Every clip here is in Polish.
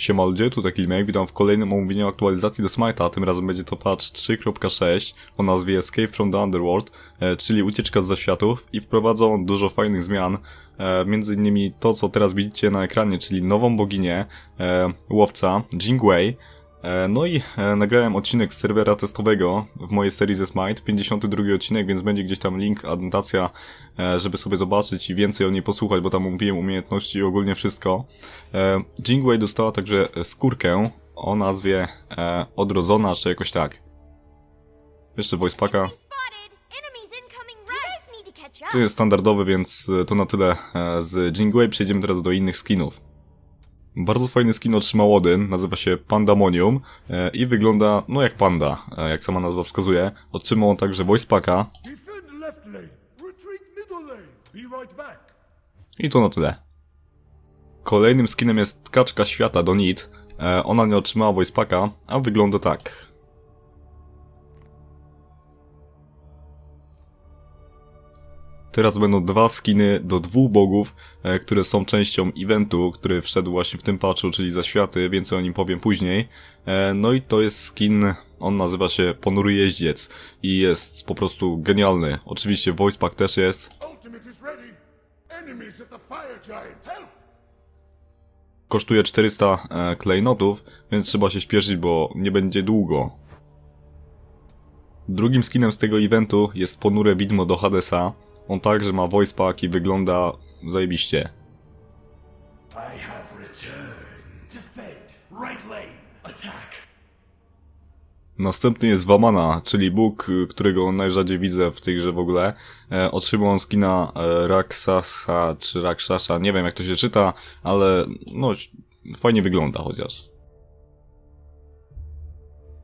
Siema ludzie, tu taki Limek, witam w kolejnym omówieniu aktualizacji do Smite'a, tym razem będzie to patch 3.6 o nazwie Escape from the Underworld, e, czyli ucieczka z zaświatów i wprowadzą on dużo fajnych zmian, e, między innymi to co teraz widzicie na ekranie, czyli nową boginię, e, łowca, Jingwei, No i e, nagrałem odcinek z serwera testowego w mojej serii ze Smite, 52 odcinek, więc będzie gdzieś tam link, adnotacja, e, żeby sobie zobaczyć i więcej o niej posłuchać, bo tam omówiłem umiejętności i ogólnie wszystko. E, Jingwei dostała także skórkę o nazwie e, Odrodzona, czy jakoś tak. Jeszcze voice packa. Spotted! Enemies incoming right! You guys need to jest standardowy, więc e, to na tyle e, z Jingwei. Przejdziemy teraz do innych skinów. Bardzo fajny skin otrzymał Odin, nazywa się Pandamonium e, i wygląda no jak panda, e, jak sama nazwa wskazuje. Otrzymał on także voice packa i to na tyle. Kolejnym skinem jest Kaczka Świata do Nit. E, ona nie otrzymała voice packa, a wygląda tak. Teraz będą dwa skiny do dwóch bogów, e, które są częścią eventu, który wszedł właśnie w tym patchu, czyli Zaświaty, więcej o nim powiem później. E, No i to jest skin, on nazywa się Ponury Jeździec i jest po prostu genialny. Oczywiście voice pack też jest. Kosztuje 400 e, klejnotów, więc trzeba się śpieszyć, bo nie będzie długo. Drugim skinem z tego eventu jest ponure widmo do Hadesa. On także ma voice pack i wygląda zajebiście. I have returned. Defend. Right lane. Attack. Następny jest Wamana, czyli Bóg, którego najrzadziej widzę w tej grze w ogóle. E, otrzymał on skina e, Raksasa, czy Rakshasa, nie wiem jak to się czyta, ale no fajnie wygląda chociaż.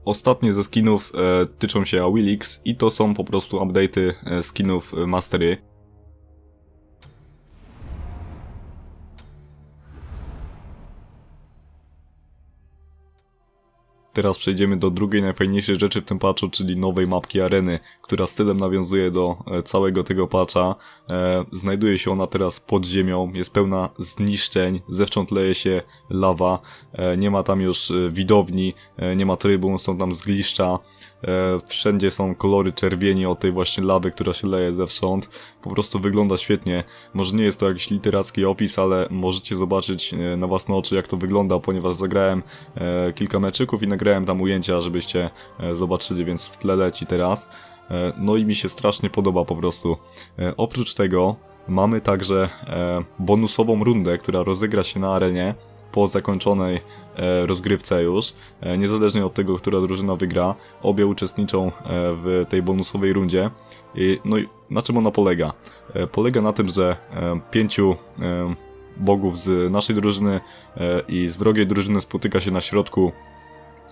Ostatnie ze skinów e, tyczą się Awilix i to są po prostu update'y e, skinów e, Mastery. Teraz przejdziemy do drugiej najfajniejszej rzeczy w tym patchu, czyli nowej mapki areny, która stylem nawiązuje do e, całego tego patcha. E, znajduje się ona teraz pod ziemią, jest pełna zniszczeń, zewsząd leje się lawa, e, nie ma tam już widowni, nie ma trybun, są tam zgliszcza, wszędzie są kolory czerwieni od tej właśnie lawy, która się leje zewsząd. Po prostu wygląda świetnie. Może nie jest to jakiś literacki opis, ale możecie zobaczyć e, na własne oczy jak to wygląda, ponieważ zagrałem e, kilka meczyków i nagrałem tam ujęcia, żebyście e, zobaczyli, więc w tle leci teraz. E, no i mi się strasznie podoba po prostu. E, oprócz tego mamy także e, bonusową rundę, która rozegra się na arenie po zakończonej e, rozgrywce już, e, niezależnie od tego, która drużyna wygra, obie uczestniczą e, w tej bonusowej rundzie. I, no i na czym ona polega? E, polega na tym, że e, pięciu e, bogów z naszej drużyny e, i z wrogiej drużyny spotyka się na środku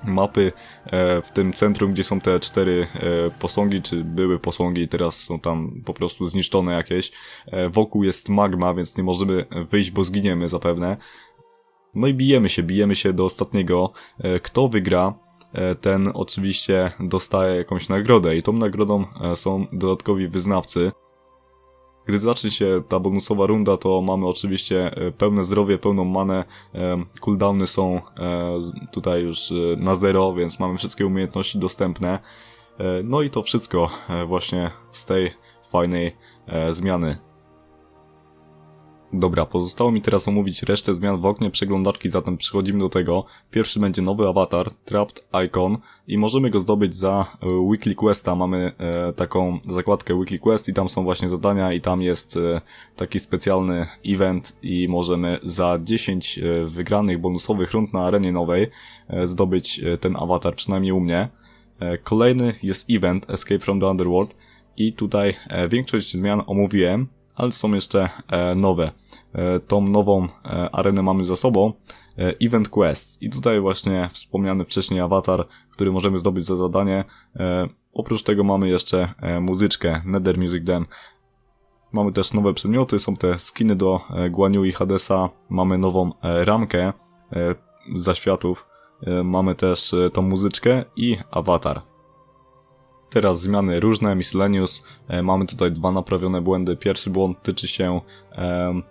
mapy e, w tym centrum, gdzie są te cztery e, posągi, czy były posągi teraz są tam po prostu zniszczone jakieś. E, Wokół jest magma, więc nie możemy wyjść, bo zginiemy zapewne. No i bijemy się, bijemy się do ostatniego. E, Kto wygra, e, ten oczywiście dostaje jakąś nagrodę i tą nagrodą e, są dodatkowi wyznawcy. Gdy zacznie się ta bonusowa runda, to mamy oczywiście pełne zdrowie, pełną manę. Cooldowny są tutaj już na zero, więc mamy wszystkie umiejętności dostępne. No i to wszystko właśnie z tej fajnej zmiany. Dobra, pozostało mi teraz omówić resztę zmian w oknie przeglądarki, zatem przechodzimy do tego. Pierwszy będzie nowy awatar, Trapped Icon i możemy go zdobyć za e, Weekly Questa. Mamy e, taką zakładkę Weekly Quest i tam są właśnie zadania i tam jest e, taki specjalny event i możemy za 10 e, wygranych bonusowych rund na arenie nowej e, zdobyć e, ten awatar, przynajmniej u mnie. E, Kolejny jest event Escape from the Underworld i tutaj e, większość zmian omówiłem, ale są jeszcze e, nowe. E, tą nową e, arenę mamy za sobą. Event Quest i tutaj właśnie wspomniany wcześniej awatar, który możemy zdobyć za zadanie. Oprócz tego mamy jeszcze muzyczkę Nether Music Dem. Mamy też nowe przedmioty, są te skiny do Guanyu i Hadesa, mamy nową ramkę zaświatów, mamy też tą muzyczkę i awatar. Teraz zmiany różne, miscellaneous. E, mamy tutaj dwa naprawione błędy. Pierwszy błąd tyczy się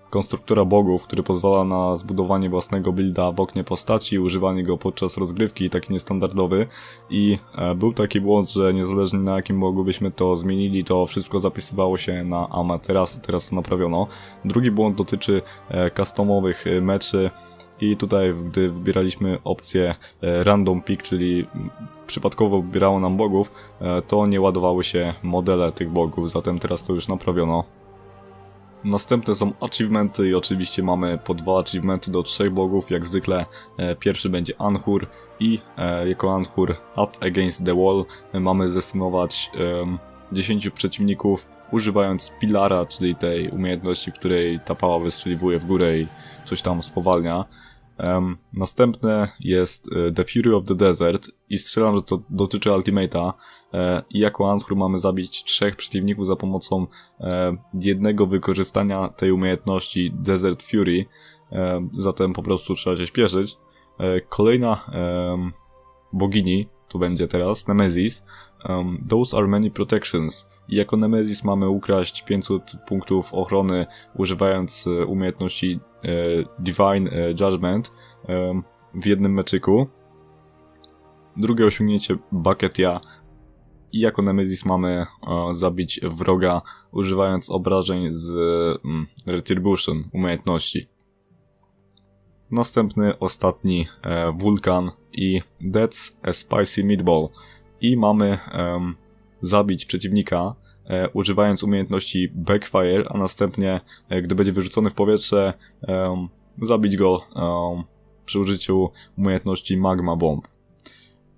konstruktora bogów, który pozwala na zbudowanie własnego builda w oknie postaci, używanie go podczas rozgrywki, taki niestandardowy. I e, był taki błąd, że niezależnie na jakim bogu byśmy to zmienili, to wszystko zapisywało się na Amaterasu, teraz to naprawiono. Drugi błąd dotyczy e, customowych meczy. I tutaj, gdy wybieraliśmy opcję e, Random Pick, czyli przypadkowo wybierało nam bogów, e, to nie ładowały się modele tych bogów, zatem teraz to już naprawiono. Następne są achievementy i oczywiście mamy po dwa achievementy do trzech bogów, jak zwykle e, pierwszy będzie Anhur i jako Anhur Up Against the Wall mamy zestymować em, 10 przeciwników używając Pilara, czyli tej umiejętności, której ta pała wystrzeliwuje w górę i coś tam spowalnia. Em, następne jest e, The Fury of the Desert i strzelam, że to dotyczy Ultimate'a e, i jako Anhur mamy zabić trzech przeciwników za pomocą e, jednego wykorzystania tej umiejętności Desert Fury, zatem po prostu trzeba się śpieszyć. Kolejna bogini, tu będzie teraz, Nemesis, um, Those are many protections. I jako Nemesis mamy ukraść 500 punktów ochrony używając e, umiejętności e, Divine e, Judgment em, w jednym meczyku. Drugie osiągnięcie Bucketia. I jako Nemesis mamy e, zabić wroga używając obrażeń z mm, Retribution umiejętności. Następny, ostatni e, Vulkan i That's a Spicy Meatball. I mamy em, zabić przeciwnika e, używając umiejętności Backfire, a następnie, e, gdy będzie wyrzucony w powietrze, zabić go przy użyciu umiejętności Magma Bomb.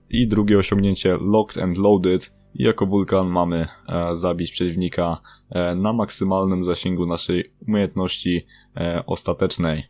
I drugie osiągnięcie Locked and Loaded. I jako wulkan mamy e, zabić przeciwnika e, na maksymalnym zasięgu naszej umiejętności e, ostatecznej.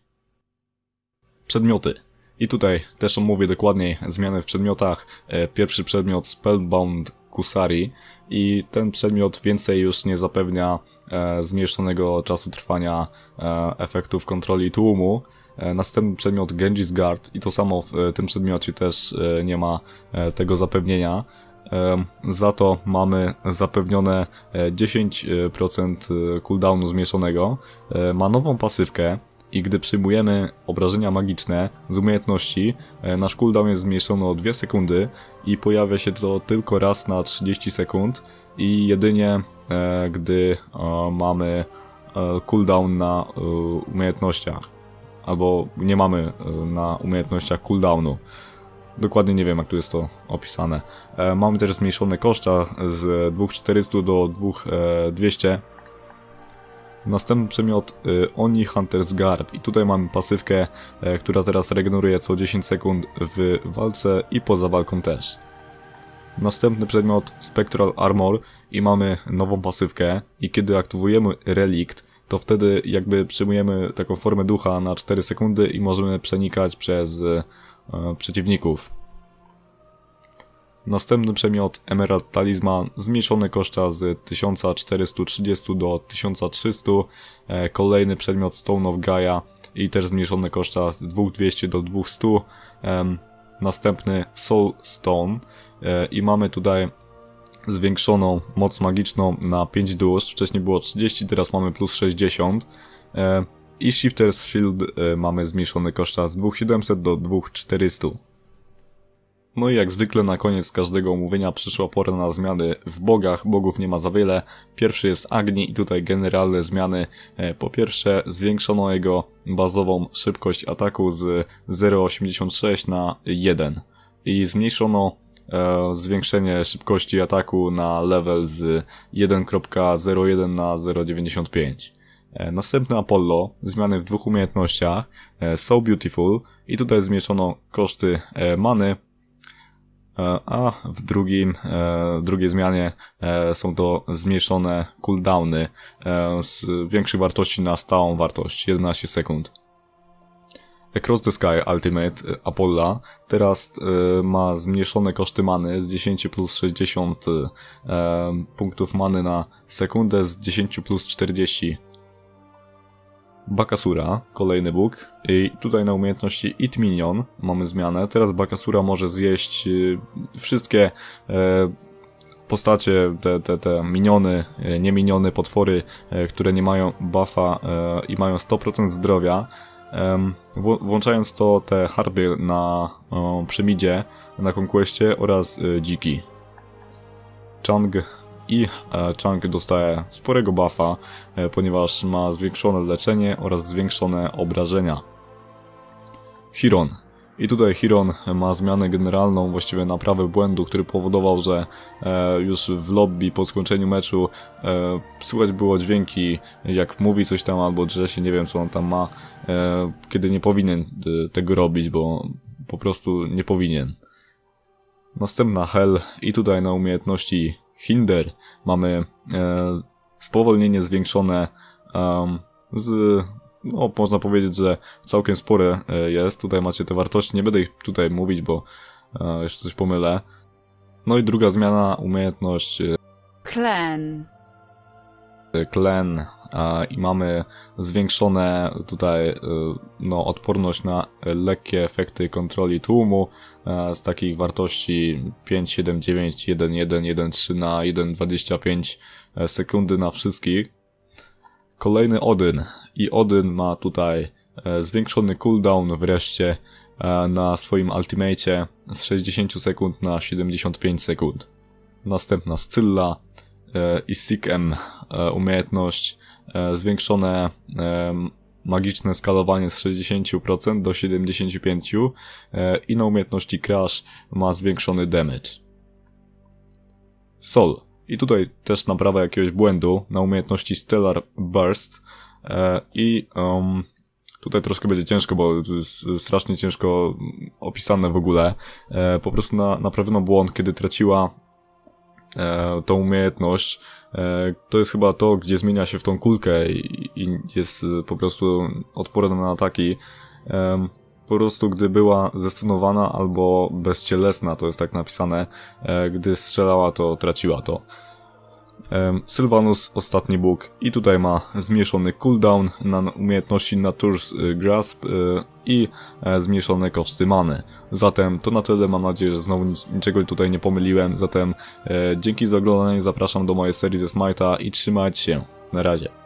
Przedmioty. I tutaj też omówię dokładniej zmiany w przedmiotach. E, Pierwszy przedmiot Spellbound Kusari i ten przedmiot więcej już nie zapewnia e, zmniejszonego czasu trwania e, efektów kontroli tłumu. E, Następny przedmiot Genji's Guard i to samo w e, tym przedmiocie też e, nie ma e, tego zapewnienia. E, Za to mamy zapewnione e, 10% cooldownu zmniejszonego. E, Ma nową pasywkę i gdy przyjmujemy obrażenia magiczne z umiejętności, e, nasz cooldown jest zmniejszony o 2 sekundy i pojawia się to tylko raz na 30 sekund i jedynie e, gdy e, mamy cooldown na umiejętnościach albo nie mamy na umiejętnościach cooldownu. Dokładnie nie wiem, jak tu jest to opisane. E, mamy też zmniejszone koszta z 2400 do 2200. Następny przedmiot y, Oni Hunter's Garb i tutaj mamy pasywkę, e, która teraz regeneruje co 10 sekund w walce i poza walką też. Następny przedmiot Spectral Armor i mamy nową pasywkę i kiedy aktywujemy Relikt, to wtedy jakby przyjmujemy taką formę ducha na 4 sekundy i możemy przenikać przez e, przeciwników. Następny przedmiot Emerald Talisman, zmniejszone koszta z 1430 do 1300. E, Kolejny przedmiot Stone of Gaia i też zmniejszone koszta z 2200 do 200. Em, Następny Soul Stone e, i mamy tutaj zwiększoną moc magiczną na 5 dusz. Wcześniej było 30, teraz mamy plus 60. E, I Shifter's Shield e, mamy zmniejszone koszta z 2700 do 2400. No i jak zwykle na koniec każdego omówienia przyszła pora na zmiany w bogach. Bogów nie ma za wiele. Pierwszy jest Agni i tutaj generalne zmiany. E, Po pierwsze zwiększono jego bazową szybkość ataku z 0,86 na 1 i zmniejszono e, zwiększenie szybkości ataku na level z 1.01 na 0.95. E, Następny Apollo, zmiany w dwóch umiejętnościach, e, So Beautiful i tutaj zmniejszono koszty many, a w drugim, e, drugiej zmianie e, są to zmniejszone cooldowny e, z większej wartości na stałą wartość 11 sekund. Across the Sky Ultimate e, Apollo teraz e, ma zmniejszone koszty many z 10 plus 60 e, punktów many na sekundę z 10 plus 40 Bakasura, kolejny bóg. I tutaj na umiejętności Eat Minion mamy zmianę. Teraz Bakasura może zjeść y, wszystkie e, postacie, te, te, te miniony, e, nieminiony potwory, e, które nie mają buffa i mają 100% zdrowia, włączając to te hardy na przemidzie, na konkwestie oraz dziki. Chang i e, Chang dostaje sporego buffa, e, ponieważ ma zwiększone leczenie oraz zwiększone obrażenia. Hiron. I tutaj Hiron ma zmianę generalną, właściwie naprawę błędu, który powodował, że e, już w lobby po skończeniu meczu słychać było dźwięki, jak mówi coś tam albo drze się, nie wiem co on tam ma, kiedy nie powinien tego robić, bo po prostu nie powinien. Następna Hell i tutaj na umiejętności Hinder mamy e, spowolnienie zwiększone em, z, no można powiedzieć, że całkiem spore e, jest. Tutaj macie te wartości, nie będę ich tutaj mówić, bo e, jeszcze coś pomylę. No i druga zmiana, umiejętność e, Clan. Klen a, i mamy zwiększone tutaj e, no, odporność na lekkie efekty kontroli tłumu e, z takich wartości 5, 7, 9, 1, 1, 1, 3 na 1,25 sekundy na wszystkich. Kolejny Odyn i Odyn ma tutaj e, zwiększony cooldown wreszcie e, na swoim ultimate z 60 sekund na 75 sekund. Następna Scylla e, i Sikem e, umiejętność e, zwiększone e, magiczne skalowanie z 60% do 75% e, i na umiejętności Crash ma zwiększony damage. Sol. I tutaj też naprawa jakiegoś błędu na umiejętności Stellar Burst i um, tutaj troszkę będzie ciężko, bo strasznie ciężko opisane w ogóle. Po prostu na, naprawiono błąd, kiedy traciła e, tą umiejętność. E, to jest chyba to, gdzie zmienia się w tą kulkę i, i jest e, po prostu odporna na ataki. Em, po prostu gdy była zestunowana albo bezcielesna, to jest tak napisane, e, gdy strzelała to traciła to. Sylvanus, ostatni bóg. I tutaj ma zmniejszony cooldown na umiejętności Nature's y, Grasp y, i e, zmniejszone koszty many. Zatem to na tyle, mam nadzieję, że znowu nic, niczego tutaj nie pomyliłem, zatem e, dzięki za oglądanie, zapraszam do mojej serii ze Smite'a i trzymajcie się, na razie.